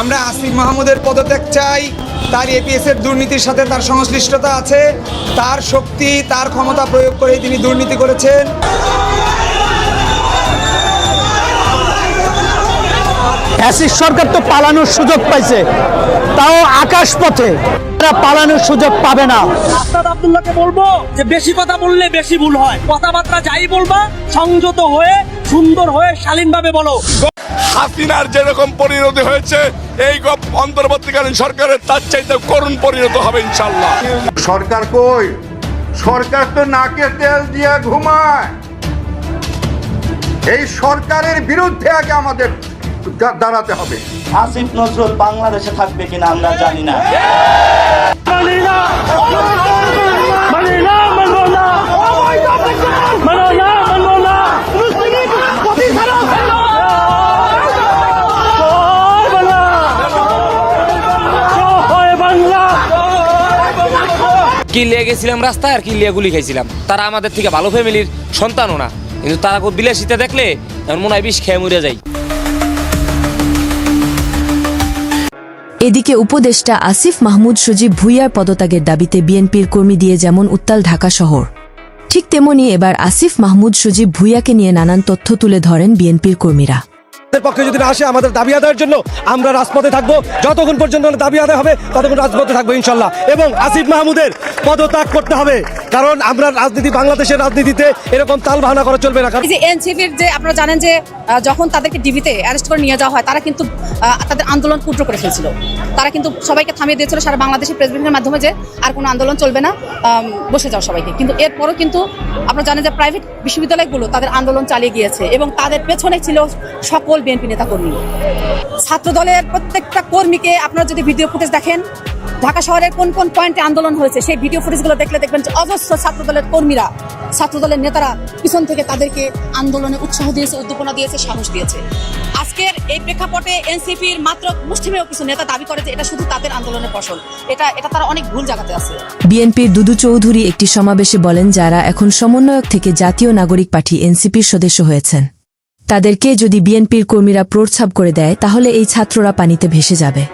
আমরা আসিফ মাহমুদের পদত্যাগ চাই তার এপিএস এর দুর্নীতির সাথে তার সংশ্লিষ্টতা আছে তার শক্তি তার ক্ষমতা প্রয়োগ করে তিনি দুর্নীতি করেছেন। ফ্যাসিস্ট সরকার তো পালানোর সুযোগ পাইছে তাও আকাশ পথে। তারা পালানোর সুযোগ পাবে না। আস্তাদ আব্দুল্লাহকে বলব যে বেশি কথা বললে বেশি ভুল হয়। কথাবার্তা যাই বলবা সংযত হয়ে সুন্দর হয়ে শালীনভাবে বলো। হাসিনার যেরকম পরিণতি হয়েছে এই গপ- অন্তর্বর্তীকালীন সরকারের তার চাইতে করুণ পরিণত হবে ইনশাল্লাহ সরকার কই? সরকার তো নাকে তেল দিয়ে ঘুমায়। এই সরকারের বিরুদ্ধে আগে আমাদের দাঁড়াতে হবে। আসিফ নজরুল বাংলাদেশে থাকবে কিনা আমরা জানি না। কি লিয়ে গেছিলাম রাস্তায় আর কি লিয়ে গুলি খাইছিলাম? তারা আমাদের থেকে ভালো ফ্যামিলির সন্তানও না। কিন্তু তারা বিলাসিতা দেখলে আমার মনে হয় বিষ খেয়ে মরে যায়। এদিকে উপদেষ্টা আসিফ মাহমুদ সজীব ভুইয়ার পদত্যাগের দাবিতে বিএনপির কর্মী দিয়ে যেমন উত্তাল ঢাকা শহর, ঠিক তেমনি এবার আসিফ মাহমুদ সজীব ভুইয়াকে নিয়ে নানান তথ্য তুলে ধরেন বিএনপির কর্মীরা। আমাদের পক্ষে যদি না আসে আমাদের দাবি আদায়ের জন্য আমরা রাজপথে থাকব। যতক্ষণ পর্যন্ত দাবি আদায় হবে, ততক্ষণ রাজপথে থাকব ইনশাল্লাহ। এবং আসিফ মাহমুদের পদত্যাগ করতে হবে। কারণ আমরা রাজনীতি, বাংলাদেশের রাজনীতিতে এরকম তাল বাহানা করা চলবে না। কারণ যে এনসিপির যে আপনারা জানেন যে যখন তাদেরকে ডিবিতে অ্যারেস্ট করে নিয়ে যাওয়া হয়, তারা কিন্তু তাদের আন্দোলন ক্ষুদ্র করে ফেলছিল। তারা কিন্তু সবাইকে থামিয়ে দিয়েছিল সারা বাংলাদেশের প্রেসিডেন্টের মাধ্যমে যে, আর কোনো আন্দোলন চলবে না বসে যাও সবাইকে। কিন্তু এরপরও কিন্তু আপনারা জানেন যে প্রাইভেট বিশ্ববিদ্যালয়গুলো তাদের আন্দোলন চালিয়ে গিয়েছে এবং তাদের পেছনে ছিল সকল বিএনপি নেতাকর্মী। ছাত্র দলের প্রত্যেকটা কর্মীকে আপনারা যদি ভিডিও ফুটেজ দেখেন ঢাকা শহরের কোন কোন পয়েন্টে আন্দোলন হয়েছে, সেই ভিডিও ফুটেজগুলো দেখলে দেখবেন যে অজস্র ছাত্র দলের কর্মীরা ছাত্র দলের নেতারা পিছন থেকে তাদেরকে আন্দোলনে উৎসাহ দিয়েছে, উদ্দীপনা দিয়েছে, সাহস দিয়েছে। আজকের এই প্রেক্ষাপটে এনসিপির মাত্র মুষ্টিমেয় কিছু নেতা দাবি করে যে এটা শুধু তাদের আন্দোলনের ফসল, এটা এটা তারা অনেক ভুল জায়গাতে আছে। বিএনপির দুদু চৌধুরী একটি সমাবেশে বলেন যারা এখন সমন্বয়ক থেকে জাতীয় নাগরিক পার্টি এনসিপির সদস্য হয়েছেন, তাদেরকে যদি বিএনপির কর্মীরা প্রোৎসাহ করে দেয়, তাহলে এই ছাত্ররা পানিতে ভেসে যাবে।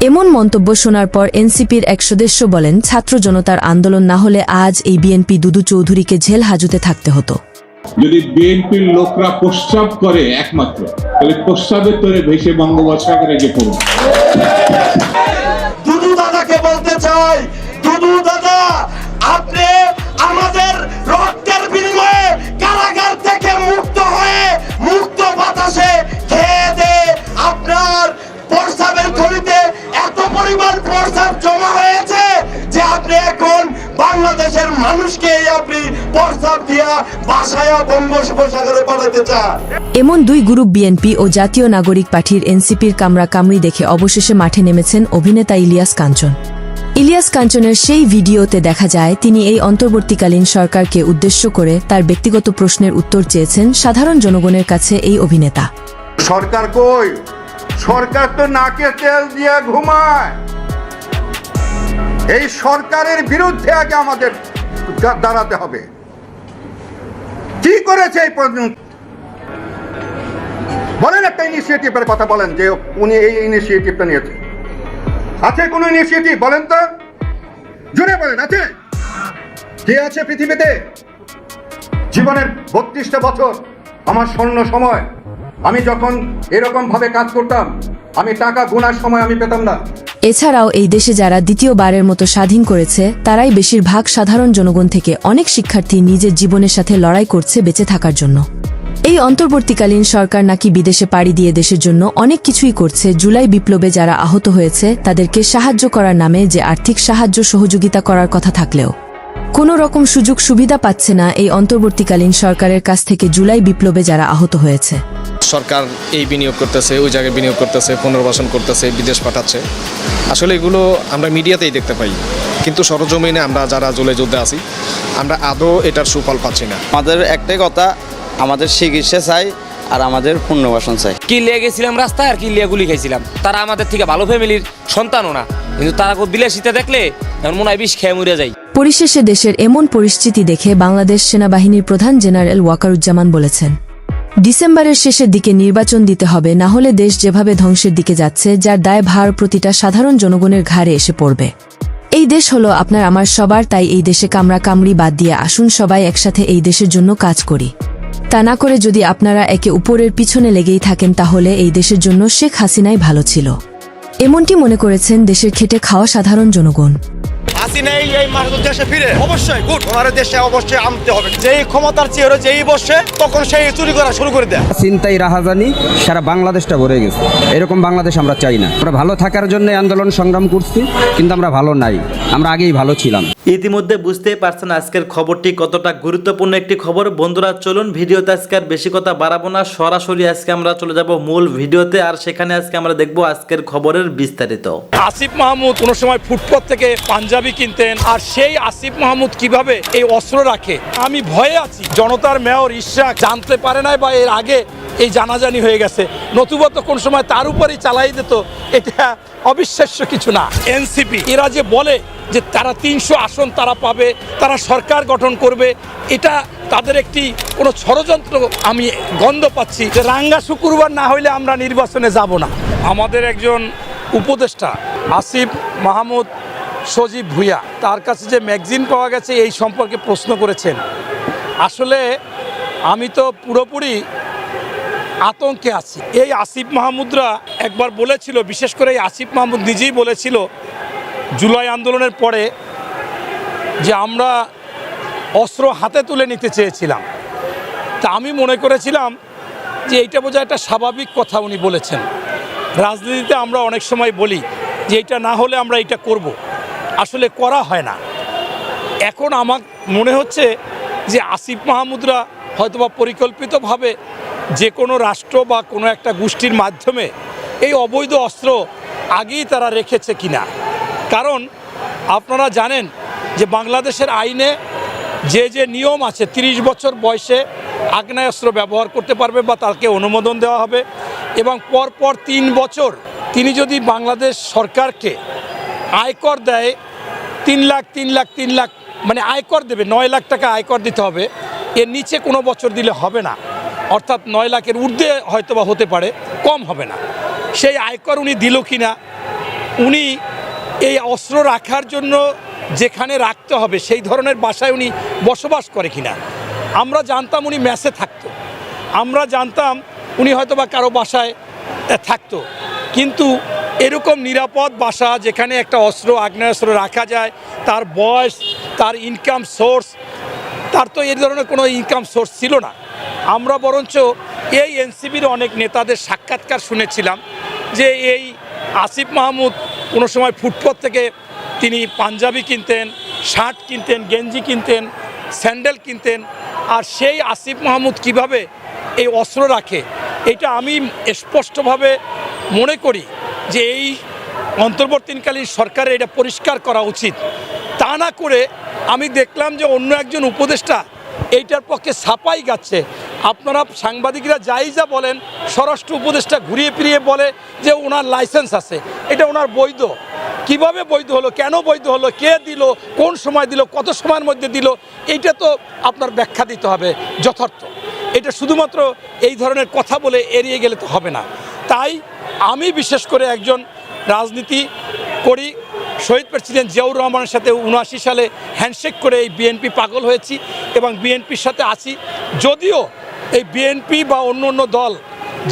এমন মন্তব্য শোনার পর এনসিপির এক সদস্য বলেন ছাত্র জনতার আন্দোলন না হলে আজ এই বিএনপি দুদু চৌধুরীকে জেল হাজতে থাকতে হতো। যদি বিএনপির লোকরা প্রস্রাব করে একমাত্র তাহলে প্রস্রাবের তরে ভেসে বঙ্গোপসাগরে যে পড়বে দুদু দাদাকে বলতে চাই দুদু দাদা আপনি আমাদের বাংলাদেশের মানুষকে আপনি প্রস্তাব দিয়া বাসায় বঙ্গোপসাগরে পাঠাতে চান। এমন দুই গ্রুপ বিএনপি ও জাতীয় নাগরিক পার্টির এনসিপির কামরা কামড়ি দেখে অবশেষে মাঠে নেমেছেন অভিনেতা ইলিয়াস কাঞ্চন। ইলিয়াস কাঞ্চনের সেই ভিডিওতে দেখা যায় তিনি এই অন্তর্বর্তীকালীন সরকারকে উদ্দেশ্য করে তার ব্যক্তিগত প্রশ্নের উত্তর চেয়েছেন সাধারণ জনগণের কাছে এই অভিনেতা। সরকার কই? সরকার তো নাকে তেল দিয়ে ঘুমায়। এই সরকারের বিরুদ্ধে আগে আমাদের দাঁড়াতে হবে। কি করেছে এই পর্যন্ত? বলেন একটা ইনিশিয়েটিভের কথা বলেন যে উনি এই ইনিশিয়েটিভটা নিয়েছে। আছে কোনো ইনিশিয়েটিভ বলেন তো। জুড়ে বলেন, আছে? কে আছে পৃথিবীতে? জীবনের বত্রিশটা বছর, আমার স্বর্ণ সময়। আমি যখন এরকম ভাবে কাজ করতাম, আমি টাকা গুনার সময় আমি পেতাম না। এছাড়াও এই দেশে যারা দ্বিতীয়বারের মতো স্বাধীন করেছে, তারাই বেশিরভাগ সাধারণ জনগণ থেকে অনেক শিক্ষার্থী নিজের জীবনের সাথে লড়াই করছে বেঁচে থাকার জন্য। এই অন্তর্বর্তীকালীন সরকার নাকি বিদেশে পাড়ি দিয়ে দেশের জন্য অনেক কিছুই করছে। জুলাই বিপ্লবে যারা আহত হয়েছে, তাদেরকে সাহায্য করার নামে যে আর্থিক সাহায্য সহযোগিতা করার কথা থাকলেও। কোনো রকম সুযোগ সুবিধা পাচ্ছে না এই অন্তর্বর্তীকালীন সরকারের কাছ থেকে জুলাই বিপ্লবে যারা আহত হয়েছে। সরকার এই বিনিয়োগ করতেছে ওই জায়গায় বিনিয়োগ করতেছে পুনর্বাসন করতেছে বিদেশ পাঠাচ্ছে। আসলে এগুলো আমরা মিডিয়াতেই দেখতে পাই। কিন্তু সরজমিনে আমরা যারা জুলাই যুদ্ধে আছি আমরা আদৌ এটার সুফল পাচ্ছি না। আমাদের একটাই কথা আমাদের চিকিৎসা চাই আর আমাদের পুনর্বাসন চাই। কি লিয়ে গেছিলাম রাস্তায় আর কি লিয়ে গুলি খাইছিলাম? তারা আমাদের থেকে ভালো ফ্যামিলির সন্তানও না। কিন্তু তারা খুব বিলাসিতা দেখলে আমার মনে হয় বিষ খেয়ে মরে যায়। পরিশেষে দেশের এমন পরিস্থিতি দেখে বাংলাদেশ সেনাবাহিনীর প্রধান জেনারেল ওয়াকারুজ্জামান বলেছেন। ডিসেম্বরের শেষের দিকে নির্বাচন দিতে হবে, না হলে দেশ যেভাবে ধ্বংসের দিকে যাচ্ছে, যার দায় ভার প্রতিটা সাধারণ জনগণের ঘাড়ে এসে পড়বে। এই দেশ হলো আপনার আমার সবার, তাই এই দেশে কামড়া কামড়ি বাদ দিয়ে আসুন সবাই একসাথে এই দেশের জন্য কাজ করি। তা না করে যদি আপনারা একে উপরের পিছনে লেগেই থাকেন, তাহলে এই দেশের জন্য শেখ হাসিনাই ভালো ছিল। এমনটি মনে করেছেন দেশের খেটে খাওয়া সাধারণ জনগণ। হাসিনা এই মাস দেশে ফিরে। অবশ্যই, গুড। ওনার দেশে অবশ্যই আনতে হবে। যেই ক্ষমতার চেয়ে যেই বসে তখন সেই চুরি করা শুরু করে দেয়। চিন্তাই রাহাজানি, সারা বাংলাদেশটা ভরে গেছে। এরকম বাংলাদেশ আমরা চাই না। আমরা ভালো থাকার জন্য আন্দোলন সংগ্রাম করছি, কিন্তু আমরা ভালো নাই। আমরা আগেই ভালো ছিলাম। ইতিমধ্যে বুঝতেই পারছেন আজকের খবরটি কতটা গুরুত্বপূর্ণ একটি খবর। বন্ধুরা, চলুন ভিডিওতে আজকে আর বেশি কথা বাড়াবো না। সরাসরি আজকে আমরা চলে যাব মূল ভিডিওতে আর সেখানে আজকে আমরা দেখব আজকের খবরের বিস্তারিত। আসিফ মাহমুদ কোনো সময় ফুটপথ থেকে পাঞ্জাবি কিনতেন আর সেই আসিফ মাহমুদ কীভাবে এই অস্ত্র রাখে? আমি ভয়ে আছি। জনতার মেয়র ইশরাক জানতে পারে নাই বা এর আগে এই জানাজানি হয়ে গেছে। নতুবা তো কোন সময় তার উপরেই চালাই দিত, এটা অবিশ্বাস্য কিছু না। এনসিপি, এরা যে বলে যে তারা তিনশো আসন তারা পাবে তারা সরকার গঠন করবে এটা তাদের একটি কোনো ষড়যন্ত্র আমি গন্ধ পাচ্ছি। যে রাঙ্গা শুক্রবার না হইলে আমরা নির্বাচনে যাব না। আমাদের একজন উপদেষ্টা আসিফ মাহমুদ সজীব ভুইয়া তার কাছে যে ম্যাগজিন পাওয়া গেছে এই সম্পর্কে প্রশ্ন করেছেন। আসলে আমি তো পুরোপুরি আতঙ্কে আছি। এই আসিফ মাহমুদরা একবার বলেছিল বিশেষ করে এই আসিফ মাহমুদ নিজেই বলেছিল জুলাই আন্দোলনের পরে যে আমরা অস্ত্র হাতে তুলে নিতে চেয়েছিলাম। তা আমি মনে করেছিলাম যে এইটা বোঝা একটা স্বাভাবিক কথা উনি বলেছেন। রাজনীতিতে আমরা অনেক সময় বলি যে এটা না হলে আমরা এটা করব। আসলে করা হয় না। এখন আমার মনে হচ্ছে যে আসিফ মাহমুদরা হয়তোবা পরিকল্পিতভাবে যে কোনো রাষ্ট্র বা কোনো একটা গোষ্ঠীর মাধ্যমে এই অবৈধ অস্ত্র আগেই তারা রেখেছে কিনা। কারণ আপনারা জানেন যে বাংলাদেশের আইনে যে যে নিয়ম আছে ৩০ বছর বয়সে আগ্নেয়াস্ত্র ব্যবহার করতে পারবে বা তাকে অনুমোদন দেওয়া হবে এবং পরপর তিন বছর তিনি যদি বাংলাদেশ সরকারকে আয়কর দেয়, তিন লাখ তিন লাখ তিন লাখ মানে আয়কর দেবে, নয় লাখ টাকা আয়কর দিতে হবে, এর নিচে কোনো বছর দিলে হবে না। অর্থাৎ নয় লাখের ঊর্ধ্বে হয়তো বা হতে পারে, কম হবে না। সেই আয়কর উনি দিল কি না উনি এই অস্ত্র রাখার জন্য যেখানে রাখতে হবে, সেই ধরনের বাসায় উনি বসবাস করে কিনা। আমরা জানতাম উনি ম্যাসে থাকতো। আমরা জানতাম উনি হয়তো বা কারও বাসায় থাকতো। কিন্তু এরকম নিরাপদ বাসা যেখানে একটা অস্ত্র, আগ্নেয়াস্ত্র রাখা যায়, তার বয়স, তার ইনকাম সোর্স তার তো এই ধরনের কোনো ইনকাম সোর্স ছিল না। আমরা বরঞ্চ এই এনসিবির অনেক নেতাদের সাক্ষাৎকার শুনেছিলাম যে এই আসিফ মাহমুদ কোনো সময় ফুটপথ থেকে তিনি পাঞ্জাবি কিনতেন, শার্ট কিনতেন, গেঞ্জি কিনতেন, স্যান্ডেল কিনতেন। আর সেই আসিফ মাহমুদ কীভাবে এই অস্ত্র রাখে, এটা আমি স্পষ্টভাবে মনে করি যে এই অন্তর্বর্তীকালীন সরকারের এটা পরিষ্কার করা উচিত। তা না করে আমি দেখলাম যে অন্য একজন উপদেষ্টা এইটার পক্ষে ছাপাই গাচ্ছে। আপনারা সাংবাদিকরা যাই যা বলেন, স্বরাষ্ট্র উপদেষ্টা ঘুরিয়ে ফিরিয়ে বলে যে ওনার লাইসেন্স আছে। এটা ওনার বৈধ। কীভাবে বৈধ হলো, কেন বৈধ হলো, কে দিল, কোন সময় দিল, কত সময়ের মধ্যে দিল, এইটা তো আপনার ব্যাখ্যা দিতে হবে যথার্থ। এটা শুধুমাত্র এই ধরনের কথা বলে এড়িয়ে গেলে তো হবে না। তাই আমি বিশেষ করে একজন রাজনীতি করি, শহীদ প্রেসিডেন্ট জিয়াউর রহমানের সাথে উনআশি সালে হ্যান্ডশেক করে এই বিএনপি পাগল হয়েছি এবং বিএনপির সাথে আছি। যদিও এই বিএনপি বা অন্য অন্য দল,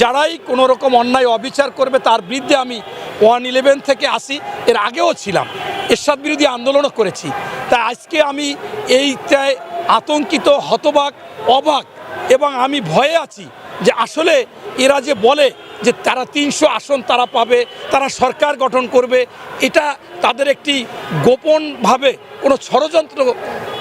যারাই কোনো রকম অন্যায়, অবিচার করবে, তার বিরুদ্ধে আমি ওয়ান ইলেভেন থেকে আসি। এর আগেও ছিলাম, এরশাদ বিরোধী আন্দোলনও করেছি। তাই আজকে আমি এইটায় আতঙ্কিত, হতবাক, অবাক এবং আমি ভয়ে আছি যে আসলে এরা যে বলে যে তারা তিনশো আসন তারা পাবে, তারা সরকার গঠন করবে, এটা তাদের একটি গোপনভাবে কোনো ষড়যন্ত্র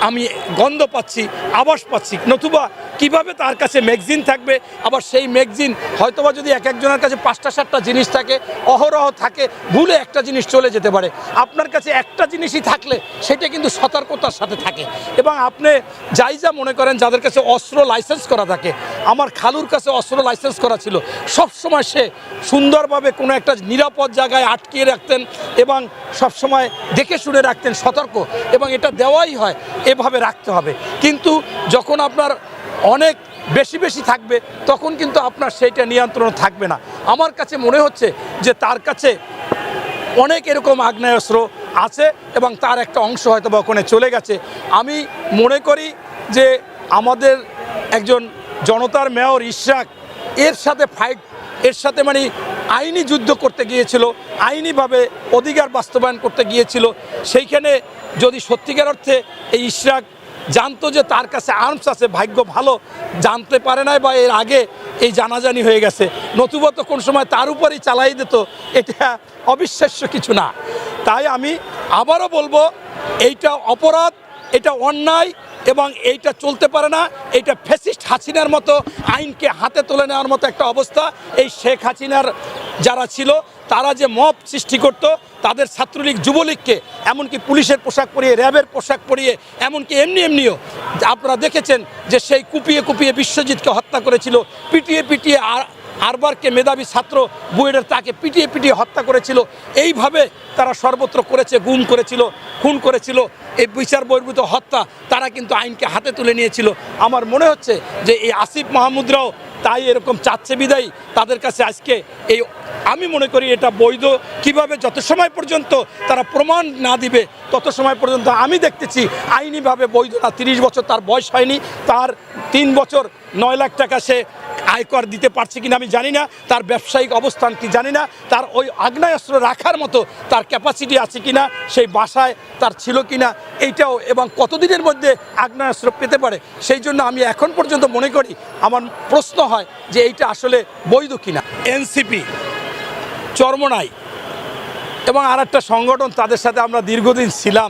আমি গন্ধ পাচ্ছি আবাস পাচ্ছি। নতুবা কীভাবে তার কাছে ম্যাগজিন থাকবে? আবার সেই ম্যাগজিন হয়তোবা যদি এক একজনের কাছে পাঁচটা, সাতটা জিনিস থাকে, অহরহ থাকে, ভুলে একটা জিনিস চলে যেতে পারে। আপনার কাছে একটা জিনিসই থাকলে সেটা কিন্তু সতর্কতার সাথে থাকে। এবং আপনি যাই যা মনে করেন, যাদের কাছে অস্ত্র লাইসেন্স করা থাকে, আমার খালুর কাছে অস্ত্র লাইসেন্স করা ছিল সব সময় সে সুন্দরভাবে কোনো একটা নিরাপদ জায়গায় আটকিয়ে রাখতেন এবং সব সময় দেখে শুনে রাখতেন সতর্ক এবং এটা দেওয়াই হয়, এভাবে রাখতে হবে। কিন্তু যখন আপনার অনেক বেশি বেশি থাকবে, তখন কিন্তু আপনার সেইটা নিয়ন্ত্রণ থাকবে না। আমার কাছে মনে হচ্ছে যে তার কাছে অনেক এরকম আগ্নেয়াস্ত্র আছে এবং তার একটা অংশ হয়তো বা ওখানে চলে গেছে। আমি মনে করি যে আমাদের একজন জনতার মেয়র ইশরাক, এর সাথে ফাইট এর সাথে মানে আইনি যুদ্ধ করতে গিয়েছিল, আইনিভাবে অধিকার বাস্তবায়ন করতে গিয়েছিল। সেইখানে যদি সত্যিকার অর্থে এই ইশরাক জানতো যে তার কাছে আর্মস আছে, ভাগ্য ভালো, জানতে পারে নাই বা এর আগে এই জানাজানি হয়ে গেছে। নতুবা তো কোন সময় তার উপরেই চালাই দিত, এটা অবিশ্বাস্য কিছু না। তাই আমি আবারও বলব, এইটা অপরাধ, এটা অন্যায় এবং এইটা চলতে পারে না এটা ফেসিস্ট হাসিনার মতো আইনকে হাতে তুলে নেওয়ার মতো একটা অবস্থা। এই শেখ হাসিনার যারা ছিল, তারা যে মব সৃষ্টি করত, তাদের ছাত্রলীগ, যুবলীগকে, এমনকি পুলিশের পোশাক পরিয়ে, র্যাবের পোশাক পরিয়ে, এমনকি এমনি এমনিও আপনারা দেখেছেন যে সেই কুপিয়ে কুপিয়ে বিশ্বজিৎকে হত্যা করেছিল, পিটিয়ে পিটিয়ে আর, আরবারকে মেধাবী ছাত্র বুয়েটের তাকে পিটিয়ে পিটিয়ে হত্যা করেছিল। এইভাবে তারা সর্বত্র করেছে, গুম করেছিল, খুন করেছিল। এই বিচার বহির্ভূত হত্যা তারা কিন্তু আইনকে হাতে তুলে নিয়েছিল। আমার মনে হচ্ছে যে এই আসিফ মাহমুদরাও তাই এরকম চাচ্ছে বিদায়ী তাদের কাছে আজকে এই আমি মনে করি এটা বৈধ। কীভাবে যত সময় পর্যন্ত তারা প্রমাণ না দিবে, তত সময় পর্যন্ত আমি দেখতেছি আইনিভাবে বৈধ না। তিরিশ বছর তার বয়স হয়নি, তার তিন বছর নয় লাখ টাকা সে আয়কর দিতে পারছে কিনা আমি জানি না, তার ব্যবসায়িক অবস্থান কি জানি না, তার ওই আগ্নেয়াস্ত্র রাখার মতো তার ক্যাপাসিটি আছে কিনা, সেই বাসায় তার ছিল কিনা, এইটাও এবং কতদিনের মধ্যে আগ্নেয়াস্ত্র পেতে পারে, সেই জন্য আমি এখন পর্যন্ত মনে করি, আমার প্রশ্ন হয় যে এইটা আসলে বৈধ কিনা। এনসিপি চরমনাই এবং আর একটা সংগঠন তাদের সাথে আমরা দীর্ঘদিন ছিলাম,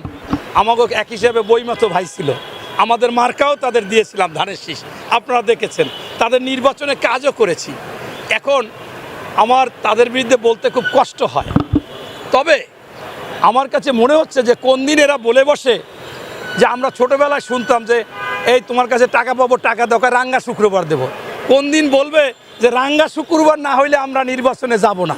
আমাকে এক হিসেবে বইমতো ভাই ছিল, আমাদের মার্কাও তাদের দিয়েছিলাম ধানের শীষ, আপনারা দেখেছেন। তাদের নির্বাচনে কাজও করেছি। এখন আমার তাদের বিরুদ্ধে বলতে খুব কষ্ট হয়। তবে আমার কাছে মনে হচ্ছে যে কোন দিন এরা বলে বসে যে আমরা ছোটোবেলায় শুনতাম যে, এই তোমার কাছে টাকা পাবো, টাকা দরকার রাঙ্গা শুক্রবার দেব? কোন দিন বলবে যে, রাঙ্গা শুক্রবার না হইলে আমরা নির্বাচনে যাব না।